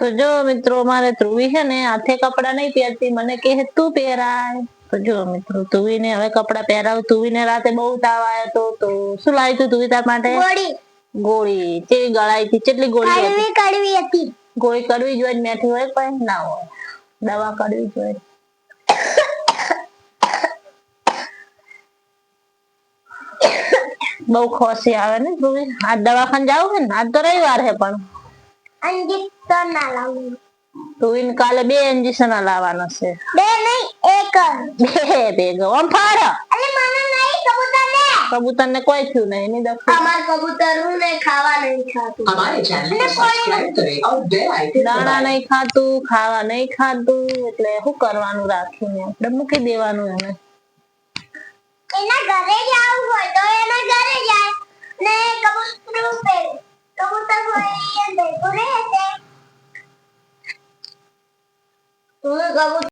તો જો મિત્રો મારે ધ્રુવી છે ને હાથે કપડા નહીં પહેરતી. મને કહે તું પહેરાય. તો જો મિત્રો ધ્રુવીને હવે કપડા પહેરાવ. ધ્રુવીને રાતે બહુ તાવ આવ્યો તો તો શું લાવી તું ધ્રુવી તાર માટે? ગોળી. ગોળી. કેવી ગળાઈ હતી? કેટલી ગોળી હતી? કડવી કડવી હતી. ગોળી કડવી જોઈએ ને મેઠી હોય પણ ના હોય. દવા કડવી જોઈએ બહુ ખોસી આવે ને ધ્રુવી. આજ દવાખાને જાવ છે ને? આજ તો રવિવાર છે પણ. ઇન્જેક્શન ખાતું. ખાવા નહીં ખાતું એટલે શું કરવાનું રાખીને આપણે મૂકી દેવાનું એને. ઘરે ભેગું રહે છે તું કબૂતર